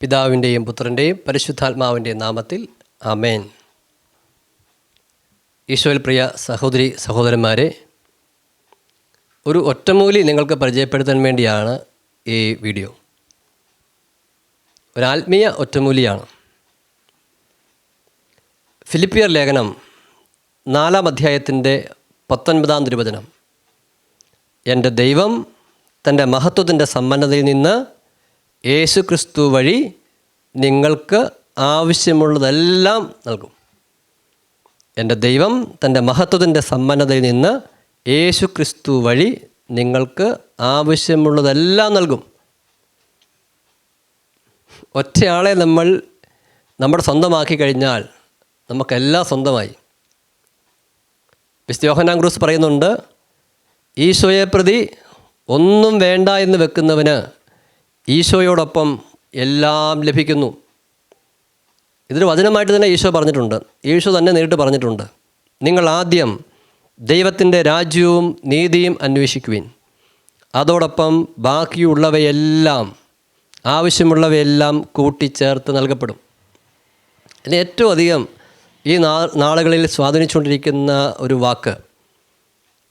പിതാവിന്റെയും പുത്രന്റെയും പരിശുദ്ധാത്മാവിന്റെയും നാമത്തിൽ അമേൻ ഈശോയിൽ പ്രിയ സഹോദരി സഹോദരന്മാരെ ഒരു ഒറ്റമൂലി നിങ്ങൾക്ക് പരിചയപ്പെടുത്താൻ വേണ്ടിയാണ് ഈ വീഡിയോ. ഒരു ആത്മീയ ഒറ്റമൂലിയാണ്. ഫിലിപ്പിയർ ലേഖനം നാലാം അധ്യായത്തിന്റെ പത്തൊൻപതാം തിരുവചനം. എന്റെ ദൈവം തന്റെ മഹത്വത്തിന്റെ സമ്പന്നതയിൽ നിന്ന് യേശു ക്രിസ്തു വഴി നിങ്ങൾക്ക് ആവശ്യമുള്ളതെല്ലാം നൽകും. എന്റെ ദൈവം തന്റെ മഹത്വത്തിന്റെ സമ്പന്നതയിൽ നിന്ന് യേശു ക്രിസ്തു വഴി നിങ്ങൾക്ക് ആവശ്യമുള്ളതെല്ലാം നൽകും. ഒറ്റയാളെ നമ്മൾ നമ്മുടെ സ്വന്തമാക്കി കഴിഞ്ഞാൽ നമുക്കെല്ലാം സ്വന്തമായി. വിസ്തോഹനാം ക്രൂസ് പറയുന്നുണ്ട് ഈശോയെ പ്രതി ഒന്നും വേണ്ട എന്ന് വെക്കുന്നവന് ഈശോയോടൊപ്പം എല്ലാം ലഭിക്കുന്നു. ഇതൊരു വചനമായിട്ട് തന്നെ ഈശോ പറഞ്ഞിട്ടുണ്ട്. ഈശോ തന്നെ നേരിട്ട് പറഞ്ഞിട്ടുണ്ട്. നിങ്ങൾ ആദ്യം ദൈവത്തിന്റെ രാജ്യവും നീതിയും അന്വേഷിക്കുവിൻ. അതോടൊപ്പം ബാക്കിയുള്ളവയെല്ലാം ആവശ്യമുള്ളവയെല്ലാം കൂട്ടിച്ചേർത്ത് നൽകപ്പെടും. എന്നെ ഏറ്റവും അധികം ഈ നാളുകളിൽ സ്വാധീനിച്ചുകൊണ്ടിരിക്കുന്ന ഒരു വാക്ക്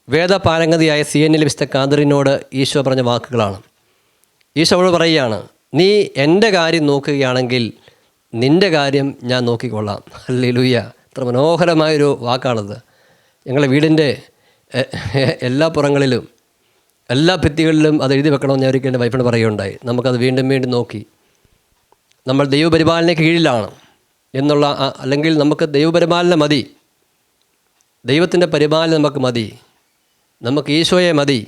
വേദപാരംഗതിയായ സി എൻ വിസ്ത കാന്തറിനോട് ഈശോ പറഞ്ഞ വാക്കുകളാണ്. ഈശോ അവൾ പറയുകയാണ് നീ എന്റെ കാര്യം നോക്കുകയാണെങ്കിൽ നിന്റെ കാര്യം ഞാൻ നോക്കിക്കൊള്ളാം. അല്ലേ ലുയ്യ അത്ര മനോഹരമായൊരു വാക്കാണത്. ഞങ്ങളുടെ വീടിന്റെ എല്ലാ പുറങ്ങളിലും എല്ലാ ഭിത്തികളിലും അത് എഴുതി വെക്കണമെന്ന് ഞാൻ ഒരിക്കലും വൈഫിനോട് പറയുകയുണ്ടായി. നമുക്കത് വീണ്ടും വീണ്ടും നോക്കി. നമ്മൾ ദൈവപരിപാലന കീഴിലാണ് എന്നുള്ള അല്ലെങ്കിൽ നമുക്ക് ദൈവപരിപാലന മതി. ദൈവത്തിന്റെ പരിപാലനം നമുക്ക് മതി. നമുക്ക് ഈശോയെ മതി.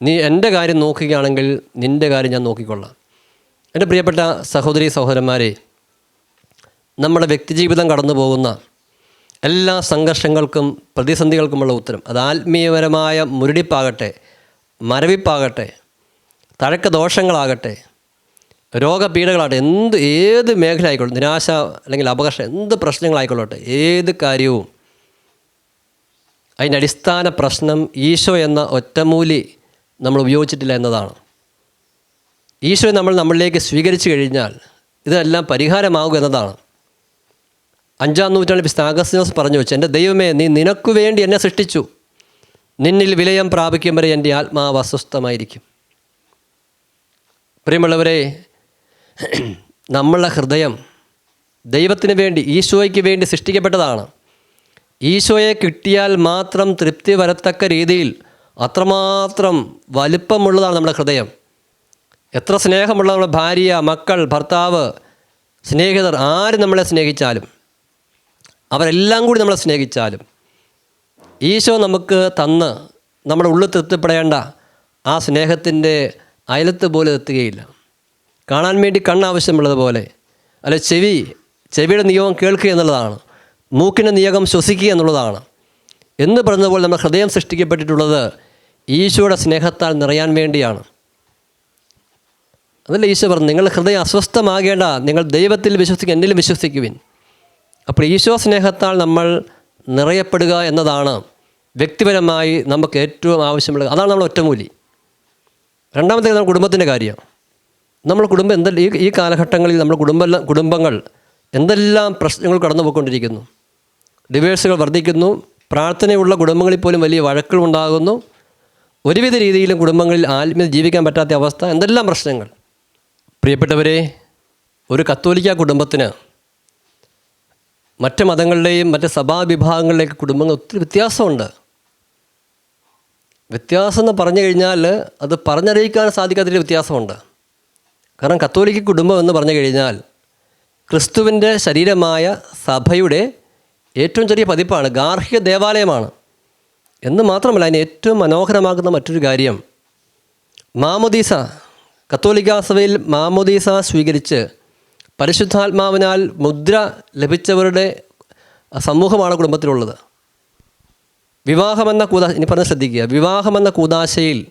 നീ എന്റെ കാര്യം നോക്കുകയാണെങ്കിൽ നിന്റെ കാര്യം ഞാൻ നോക്കിക്കൊള്ളാം. എന്റെ പ്രിയപ്പെട്ട സഹോദരി സഹോദരന്മാരെ നമ്മുടെ വ്യക്തിജീവിതം കടന്നു പോകുന്ന എല്ലാ സംഘർഷങ്ങൾക്കും പ്രതിസന്ധികൾക്കുമുള്ള ഉത്തരം അത് ആത്മീയപരമായ മുരടിപ്പാകട്ടെ മരവിപ്പാകട്ടെ തഴക്ക ദോഷങ്ങളാകട്ടെ രോഗപീഠകളാകട്ടെ എന്ത് ഏത് മേഖല ആയിക്കോട്ടെ നിരാശ അല്ലെങ്കിൽ അപകർഷം എന്ത് പ്രശ്നങ്ങളായിക്കൊള്ളട്ടെ ഏത് കാര്യവും അതിന്റെ അടിസ്ഥാന പ്രശ്നം ഈശോ എന്ന ഒറ്റമൂലി നമ്മൾ ഉപയോഗിച്ചിട്ടില്ല എന്നതാണ്. ഈശോയെ നമ്മൾ നമ്മളിലേക്ക് സ്വീകരിച്ചു കഴിഞ്ഞാൽ ഇതെല്ലാം പരിഹാരമാകും എന്നതാണ്. അഞ്ചാം നൂറ്റാണ്ടിൽ അഗസ്തിനോസ് പറഞ്ഞു വെച്ചു എന്റെ ദൈവമേ നീ നിനക്കു വേണ്ടി എന്നെ സൃഷ്ടിച്ചു. നിന്നിൽ വിലയം പ്രാപിക്കും വരെ എന്റെ ആത്മാവ് അസ്വസ്ഥമായിരിക്കും. പ്രിയമുള്ളവരെ നമ്മളുടെ ഹൃദയം ദൈവത്തിന് വേണ്ടി ഈശോയ്ക്ക് വേണ്ടി സൃഷ്ടിക്കപ്പെട്ടതാണ്. ഈശോയെ കിട്ടിയാൽ മാത്രം തൃപ്തി വരത്തക്ക രീതിയിൽ അത്രമാത്രം വലിപ്പമുള്ളതാണ് നമ്മുടെ ഹൃദയം. എത്ര സ്നേഹമുള്ള നമ്മുടെ ഭാര്യ മക്കൾ ഭർത്താവ് സ്നേഹിതർ ആര് നമ്മളെ സ്നേഹിച്ചാലും അവരെല്ലാം കൂടി നമ്മളെ സ്നേഹിച്ചാലും ഈശോ നമുക്ക് തന്ന് നമ്മുടെ ഉള്ളിൽ തൃപ്തിപ്പെടേണ്ട ആ സ്നേഹത്തിന്റെ അയലത്ത് പോലും എത്തുകയില്ല. കാണാൻ വേണ്ടി കണ്ണാവശ്യമുള്ളതുപോലെ അല്ല ചെവി ചെവിയുടെ നിയോഗം കേൾക്കുക എന്നുള്ളതാണ് മൂക്കിന്റെ നിയോഗം ശ്വസിക്കുക എന്നുള്ളതാണ്. എന്ന് പറഞ്ഞതുപോലെ നമ്മുടെ ഹൃദയം സൃഷ്ടിക്കപ്പെട്ടിട്ടുള്ളത് ഈശോയുടെ സ്നേഹത്താൽ നിറയാൻ വേണ്ടിയാണ്. അതല്ല ഈശോ പറഞ്ഞു നിങ്ങൾ ഹൃദയം അസ്വസ്ഥമാകേണ്ട നിങ്ങൾ ദൈവത്തിൽ വിശ്വസിക്കുക എന്നിലും വിശ്വസിക്കുവിൻ. അപ്പോൾ ഈശോ സ്നേഹത്താൽ നമ്മൾ നിറയപ്പെടുക എന്നതാണ് വ്യക്തിപരമായി നമുക്ക് ഏറ്റവും ആവശ്യമുള്ളത് അതാണ് നമ്മൾ ഒറ്റമൂലി. രണ്ടാമത്തെ നമ്മുടെ കുടുംബത്തിന്റെ കാര്യം. നമ്മൾ കുടുംബം എന്തെല്ലാം ഈ ഈ കാലഘട്ടങ്ങളിൽ നമ്മുടെ കുടുംബ കുടുംബങ്ങൾ എന്തെല്ലാം പ്രശ്നങ്ങൾ കടന്നു പോയിക്കൊണ്ടിരിക്കുന്നു ഡിവേഴ്സുകൾ വർദ്ധിക്കുന്നു. പ്രാർത്ഥനയുള്ള കുടുംബങ്ങളിൽ പോലും വലിയ വഴക്കുകൾ ഉണ്ടാകുന്നു. ഒരുവിധ രീതിയിലും കുടുംബങ്ങളിൽ ആത്മീയ ജീവിക്കാൻ പറ്റാത്ത അവസ്ഥ എന്തെല്ലാം പ്രശ്നങ്ങൾ? പ്രിയപ്പെട്ടവരെ ഒരു കത്തോലിക്ക കുടുംബത്തിന് മറ്റ് മതങ്ങളുടെയും മറ്റ് സഭാവിഭാഗങ്ങളിലേക്ക് കുടുംബങ്ങൾ ഒത്തിരി വ്യത്യാസമുണ്ട്. വ്യത്യാസം എന്ന് പറഞ്ഞു കഴിഞ്ഞാൽ അത് പറഞ്ഞറിയിക്കാൻ സാധിക്കാത്തൊരു വ്യത്യാസമുണ്ട്. കാരണം കത്തോലിക്ക കുടുംബം എന്ന് പറഞ്ഞു കഴിഞ്ഞാൽ ക്രിസ്തുവിന്റെ ശരീരമായ സഭയുടെ ഏറ്റവും ചെറിയ പതിപ്പാണ് ഗാർഹിക ദേവാലയമാണ്. എന്ന് മാത്രമല്ല അതിന് ഏറ്റവും മനോഹരമാകുന്ന മറ്റൊരു കാര്യം. മാമോദീസ കത്തോലിക്ക സഭയിൽ മാമോദീസ സ്വീകരിച്ച് പരിശുദ്ധാത്മാവിനാൽ മുദ്ര ലഭിച്ചവരുടെ സമൂഹമാണ് കുടുംബത്തിലുള്ളത്. വിവാഹമെന്ന കൂതാശ ഇനി പറഞ്ഞ് ശ്രദ്ധിക്കുക. വിവാഹമെന്ന കൂതാശയിൽ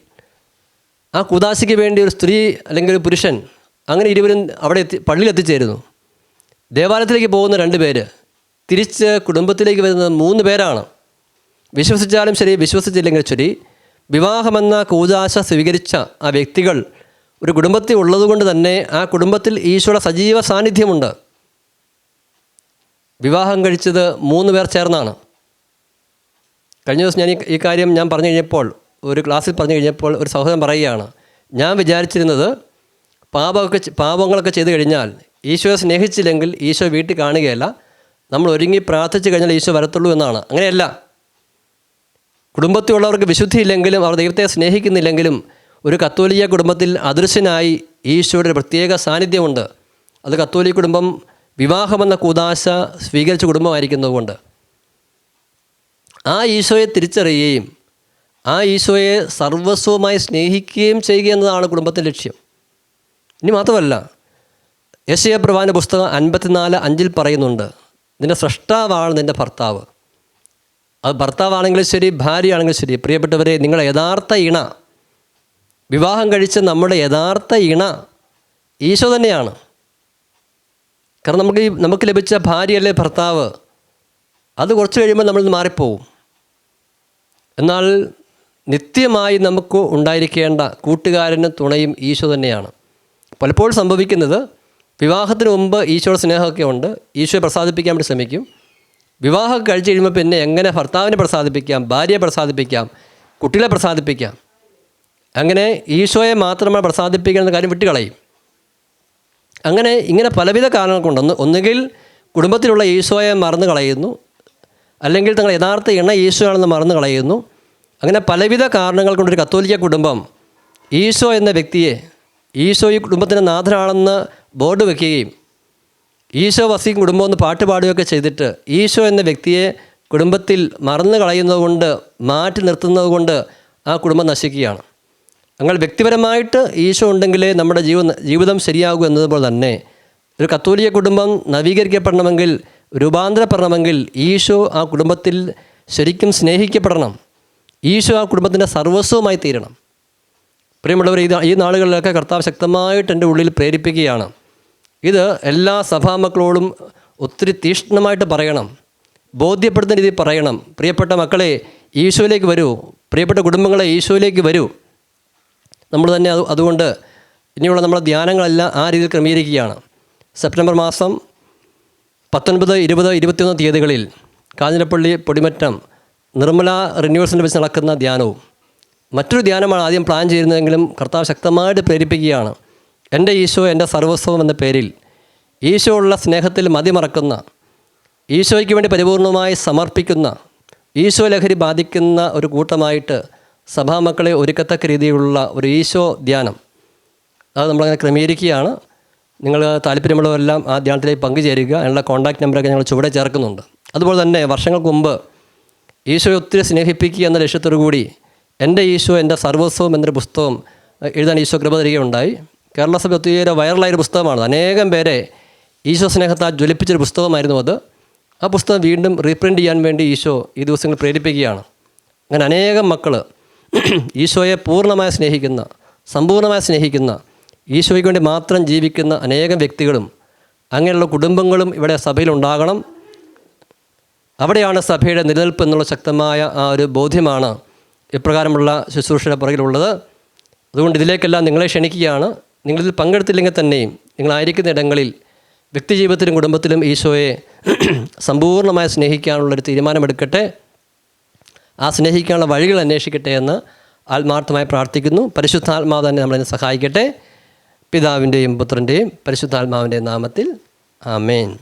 ആ കൂതാശയ്ക്ക് വേണ്ടി ഒരു സ്ത്രീ അല്ലെങ്കിൽ ഒരു പുരുഷൻ അങ്ങനെ ഇരുവരും അവിടെ എത്തി പള്ളിയിൽ എത്തിച്ചേരുന്നു. ദേവാലയത്തിലേക്ക് പോകുന്ന രണ്ട് പേര് തിരിച്ച് കുടുംബത്തിലേക്ക് വരുന്ന മൂന്ന് പേരാണ്. വിശ്വസിച്ചാലും ശരി വിശ്വസിച്ചില്ലെങ്കിൽ ശരി വിവാഹമെന്ന കൂതാശ സ്വീകരിച്ച ആ വ്യക്തികൾ ഒരു കുടുംബത്തിൽ ഉള്ളതുകൊണ്ട് തന്നെ ആ കുടുംബത്തിൽ ഈശോയുടെ സജീവ സാന്നിധ്യമുണ്ട്. വിവാഹം കഴിച്ചത് മൂന്ന് പേർ ചേർന്നാണ്. കഴിഞ്ഞ ദിവസം ഞാൻ ഈ കാര്യം ഞാൻ പറഞ്ഞു കഴിഞ്ഞപ്പോൾ ഒരു ക്ലാസ്സിൽ പറഞ്ഞു കഴിഞ്ഞപ്പോൾ ഒരു സഹോദരൻ പറയുകയാണ് ഞാൻ വിചാരിച്ചിരുന്നത് പാപമൊക്കെ പാപങ്ങളൊക്കെ ചെയ്തു കഴിഞ്ഞാൽ ഈശോയെ സ്നേഹിച്ചില്ലെങ്കിൽ ഈശോ വീട്ടിൽ കാണുകയല്ല നമ്മൾ ഒരുങ്ങി പ്രാർത്ഥിച്ചു കഴിഞ്ഞാൽ ഈശോ വരത്തുള്ളൂ എന്നാണ്. അങ്ങനെയല്ല. കുടുംബത്തിലുള്ളവർക്ക് വിശുദ്ധിയില്ലെങ്കിലും അവർ ദൈവത്തെ സ്നേഹിക്കുന്നില്ലെങ്കിലും ഒരു കത്തോലിക്ക കുടുംബത്തിൽ അദൃശ്യനായി ഈശോയുടെ പ്രത്യേക സാന്നിധ്യമുണ്ട്. അത് കത്തോലിക കുടുംബം വിവാഹമെന്ന കൂതാശ സ്വീകരിച്ച കുടുംബമായിരിക്കുന്നതുകൊണ്ട്. ആ ഈശോയെ തിരിച്ചറിയുകയും ആ ഈശോയെ സർവസ്വമായി സ്നേഹിക്കുകയും ചെയ്യുക എന്നതാണ് കുടുംബത്തിന്റെ ലക്ഷ്യം. ഇനി മാത്രമല്ല യശയ പ്രവാന പുസ്തകം അൻപത്തിനാല് അഞ്ചിൽ പറയുന്നുണ്ട് നിന്റെ സൃഷ്ടാവാണ് നിന്റെ ഭർത്താവ്. അത് ഭർത്താവാണെങ്കിലും ശരി ഭാര്യയാണെങ്കിലും ശരി. പ്രിയപ്പെട്ടവരെ നിങ്ങളുടെ യഥാർത്ഥ ഇണ വിവാഹം കഴിച്ച നമ്മുടെ യഥാർത്ഥ ഇണ ഈശോ തന്നെയാണ്. കാരണം നമുക്ക് ഈ നമുക്ക് ലഭിച്ച ഭാര്യയല്ലേ ഭർത്താവ് അത് കുറച്ച് കഴിയുമ്പോൾ നമ്മൾ മാറിപ്പോവും. എന്നാൽ നിത്യമായി നമുക്ക് ഉണ്ടായിരിക്കേണ്ട കൂട്ടുകാരനും തുണയും ഈശോ തന്നെയാണ്. പലപ്പോഴും സംഭവിക്കുന്നത് വിവാഹത്തിന് മുമ്പ് ഈശോയുടെ സ്നേഹമൊക്കെ ഉണ്ട്. ഈശോയെ പ്രസാദിപ്പിക്കാൻ വേണ്ടി ശ്രമിക്കും. വിവാഹം കഴിച്ചു കഴിയുമ്പോൾ പിന്നെ എങ്ങനെ ഭർത്താവിനെ പ്രസാദിപ്പിക്കാം ഭാര്യയെ പ്രസാദിപ്പിക്കാം കുട്ടികളെ പ്രസാദിപ്പിക്കാം? അങ്ങനെ ഈശോയെ മാത്രമാണ് പ്രസാദിപ്പിക്കുന്ന കാര്യം വിട്ടുകളയും. അങ്ങനെ ഇങ്ങനെ പലവിധ കാരണങ്ങൾ കൊണ്ട് ഒന്ന് ഒന്നുകിൽ കുടുംബത്തിലുള്ള ഈശോയെ മറന്നു കളയുന്നു അല്ലെങ്കിൽ തങ്ങൾ യഥാർത്ഥ ഇണ ഈശോയാണെന്ന് മറന്നു കളയുന്നു. അങ്ങനെ പലവിധ കാരണങ്ങൾ കൊണ്ടൊരു കത്തോലിക്ക കുടുംബം ഈശോ എന്ന വ്യക്തിയെ ഈശോ ഈ കുടുംബത്തിന്റെ നാഥനാണെന്ന് ബോർഡ് വെക്കുകയും ഈശോ വസിക്കും കുടുംബം എന്ന് പാട്ട് പാടുകയൊക്കെ ചെയ്തിട്ട് ഈശോ എന്ന വ്യക്തിയെ കുടുംബത്തിൽ മറന്നു കളയുന്നതുകൊണ്ട് മാറ്റി നിർത്തുന്നതുകൊണ്ട് ആ കുടുംബം നശിക്കുകയാണ്. അങ്ങനെ വ്യക്തിപരമായിട്ട് ഈശോ ഉണ്ടെങ്കിലേ നമ്മുടെ ജീവ ജീവിതം ശരിയാകൂ എന്നതുപോലെ തന്നെ ഒരു കത്തോലിക കുടുംബം നവീകരിക്കപ്പെടണമെങ്കിൽ രൂപാന്തരപ്പെടണമെങ്കിൽ ഈശോ ആ കുടുംബത്തിൽ ശരിക്കും സ്നേഹിക്കപ്പെടണം. ഈശോ ആ കുടുംബത്തിന്റെ സർവസ്വമായി തീരണം. പ്രിയമുള്ളവർ ഇത് ഈ നാളുകളിലൊക്കെ കർത്താവ് ശക്തമായിട്ട് എന്റെ ഉള്ളിൽ പ്രേരിപ്പിക്കുകയാണ്. ഇത് എല്ലാ സഭാമക്കളോടും ഒത്തിരി തീക്ഷ്ണമായിട്ട് പറയണം. ബോധ്യപ്പെടുത്തുന്ന രീതിയിൽ പറയണം. പ്രിയപ്പെട്ട മക്കളെ ഈശോയിലേക്ക് വരൂ. പ്രിയപ്പെട്ട കുടുംബങ്ങളെ ഈശോയിലേക്ക് വരൂ. നമ്മൾ തന്നെ അത് അതുകൊണ്ട് ഇനിയുള്ള നമ്മുടെ ധ്യാനങ്ങളെല്ലാം ആ രീതിയിൽ ക്രമീകരിക്കുകയാണ്. സെപ്റ്റംബർ മാസം പത്തൊൻപത് ഇരുപത് ഇരുപത്തിയൊന്ന് തീയതികളിൽ കാഞ്ഞിരപ്പള്ളി പൊടിമറ്റം നിർമ്മല റിന്യൂവേഴ്സിന്റെ വെച്ച് നടക്കുന്ന ധ്യാനവും. മറ്റൊരു ധ്യാനമാണ് ആദ്യം പ്ലാൻ ചെയ്യുന്നതെങ്കിലും കർത്താവ് ശക്തമായിട്ട് പ്രേരിപ്പിക്കുകയാണ്. എന്റെ ഈശോ എന്റെ സർവസ്വം എന്ന പേരിൽ ഈശോ ഉള്ള സ്നേഹത്തിൽ മതിമറക്കുന്ന ഈശോയ്ക്ക് വേണ്ടി പരിപൂർണമായി സമർപ്പിക്കുന്ന ഈശോ ലഹരി ബാധിക്കുന്ന ഒരു കൂട്ടമായിട്ട് സഭാമക്കളെ ഒരുക്കത്തക്ക രീതിയിലുള്ള ഒരു ഈശോ ധ്യാനം. അത് നമ്മളങ്ങനെ ക്രമീകരിക്കുകയാണ്. നിങ്ങൾ താല്പര്യമുള്ളവരെല്ലാം ആ ധ്യാനത്തിലേക്ക് പങ്കുചേരുക. അതിനുള്ള കോൺടാക്റ്റ് നമ്പറൊക്കെ ഞങ്ങൾ ചുവടെ ചേർക്കുന്നുണ്ട്. അതുപോലെ തന്നെ വർഷങ്ങൾക്ക് മുമ്പ് ഈശോയെ ഒത്തിരി സ്നേഹിപ്പിക്കുക എന്ന ലക്ഷ്യത്തോടു കൂടി എന്റെ ഈശോ എന്റെ സർവസ്വം എന്നൊരു പുസ്തകം എഴുതാൻ ഈശോ കൃപ തരികയുണ്ടായി. കേരള സഭ ഒത്തിരി വൈറലായൊരു പുസ്തകമാണ്. അനേകം പേരെ ഈശോ സ്നേഹത്താൽ ജ്വലിപ്പിച്ചൊരു പുസ്തകമായിരുന്നു അത്. ആ പുസ്തകം വീണ്ടും റീപ്രിന്റ് ചെയ്യാൻ വേണ്ടി ഈശോ ഈ ദിവസങ്ങൾ പ്രേരിപ്പിക്കുകയാണ്. അങ്ങനെ അനേകം മക്കൾ ഈശോയെ പൂർണമായി സ്നേഹിക്കുന്ന സമ്പൂർണമായി സ്നേഹിക്കുന്ന ഈശോയ്ക്ക് വേണ്ടി മാത്രം ജീവിക്കുന്ന അനേകം വ്യക്തികളും അങ്ങനെയുള്ള കുടുംബങ്ങളും ഇവിടെ സഭയിലുണ്ടാകണം. അവിടെയാണ് സഭയുടെ നിലനിൽപ്പ് എന്നുള്ള ശക്തമായ ആ ഒരു ബോധ്യമാണ് ഇപ്രകാരമുള്ള ശുശ്രൂഷയുടെ പുറകിലുള്ളത്. അതുകൊണ്ട് ഇതിലേക്കെല്ലാം നിങ്ങളെ ക്ഷണിക്കുകയാണ്. നിങ്ങളിതിൽ പങ്കെടുത്തില്ലെങ്കിൽ തന്നെയും നിങ്ങളായിരിക്കുന്ന ഇടങ്ങളിൽ വ്യക്തിജീവിതത്തിലും കുടുംബത്തിലും ഈശോയെ സമ്പൂർണമായി സ്നേഹിക്കാനുള്ളൊരു തീരുമാനമെടുക്കട്ടെ. ആ സ്നേഹിക്കാനുള്ള വഴികൾ അന്വേഷിക്കട്ടെ എന്ന് ആത്മാർത്ഥമായി പ്രാർത്ഥിക്കുന്നു. പരിശുദ്ധാത്മാവ് തന്നെ നമ്മളതിനെ സഹായിക്കട്ടെ. പിതാവിന്റെയും പുത്രന്റെയും പരിശുദ്ധാത്മാവിന്റെയും നാമത്തിൽ ആമേൻ.